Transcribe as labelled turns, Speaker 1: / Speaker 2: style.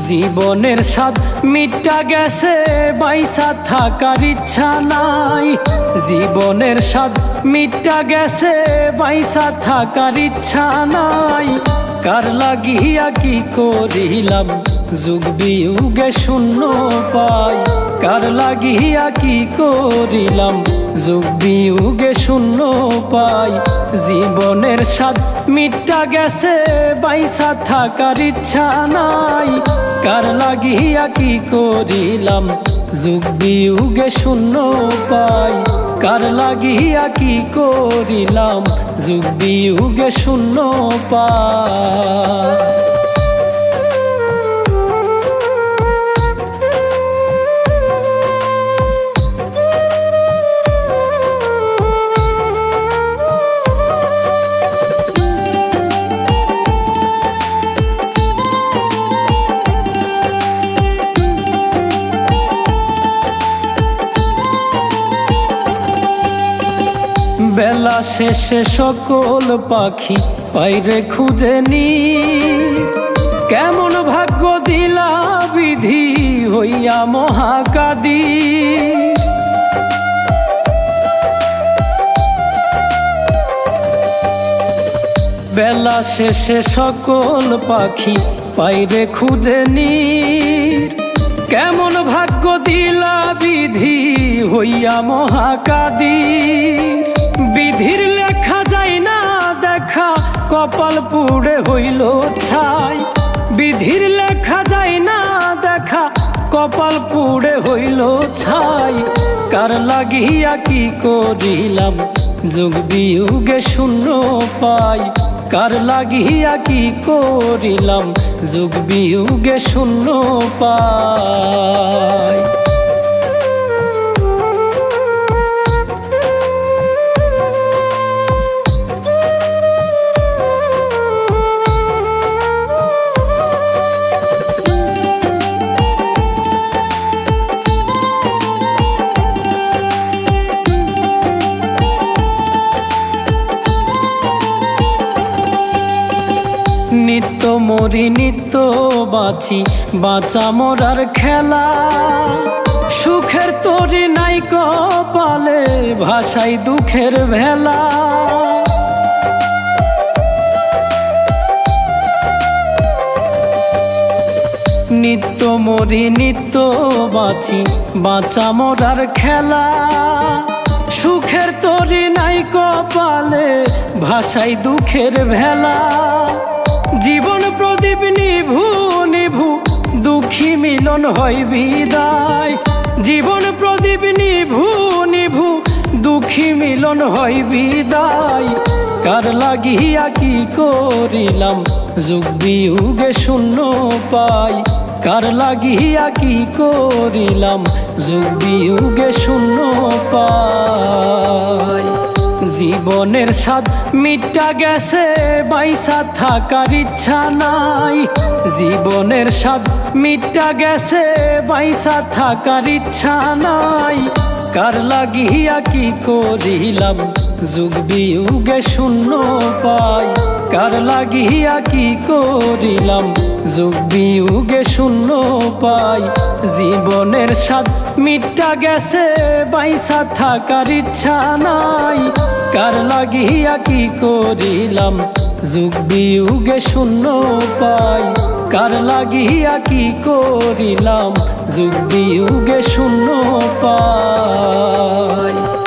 Speaker 1: জীবনের স্বাদ মিটটা গেছে, বাইসা থাকার ইচ্ছা নাই। জীবনের স্বাদ মিটটা গেছে, বাইসা থাকার ইচ্ছা নাই। কার লাগিয়া কি করিলাম? যুগ বিয়োগে শূন্য পাই। কার লাগিয়া কি করিলাম? যুগ বিয়োগে শূন্য পাই। জীবনের স্বাদ মিটটা গেছে, বাইসা থাকার ইচ্ছা নাই। কার লাগিয়া কি করিলাম? যুগ বিয়োগে শূন্য পাই। কার লাগিয়া কি করিলাম? যুগ বিয়োগে শূন্য পাই। শেষে সকল পাখি, পাইরে খুঁজে নি। কেমন ভাগ্য দিলা বিধি হইয়া মহাকাদি। বেলা শেষে সকল পাখি, পাইরে খুঁজে নি। কেমন ভাগ্য দিলা বিধি হইয়া মহাকাদির বিধির লেখা যায় না দেখা, কপাল পুড়ে হইল ছাই। বিধির লেখা যায় না দেখা, কপাল পুড়ে হইল ছাই। কার লাগিয়া কি করিলাম, যুগ বিয়োগে শূন্য পাই। কার লাগিয়া কি করিলাম, যুগ বিয়োগে শূন্য পাই। নিত্য, মরি নিত্য, বাঁচি, বাঁচা মরার খেলা। সুখের তরি নাই কপালে ভাষাই দুঃখের ভেলা। নিত্য, মরি নিত্য, বাঁচি, বাঁচা মরার খেলা। সুখের তরি নাই কপালে ভাষাই দুঃখের ভেলা। জীবন প্রদীপ নিভু নিভু, দুঃখী মিলন হয় বিদায়। জীবন প্রদীপ নিভু নিভু, দুঃখী মিলন হয় বিদায়। কার লাগিয়া কি করিলাম? যুগ বিয়োগে শূন্য পাই। কার লাগিয়া কি করিলাম? যুগ বিয়োগে শূন্য পাই। জীবনের স্বাদ মিটটা গেছে, বাইসা থাকার ইচ্ছা নাই। জীবনের স্বাদ মিটটা গেছে, বাইসা থাকার ইচ্ছা নাই। কার লাগিয়া কি করিলাম? যুগ বিয়োগে শূন্য পাই। কার লাগিয়া কি করিলাম? যুগ বিয়োগে শূন্য পাই। জীবনের স্বাদ মিটটা গেছে, বাইসা থাকার ইচ্ছা নাই। কার লাগিয়া কি করিলাম? যুগ বিয়োগে শূন্য পাই। কার লাগিয়া কি করিলাম? যুগ বিয়োগে শূন্য পাই।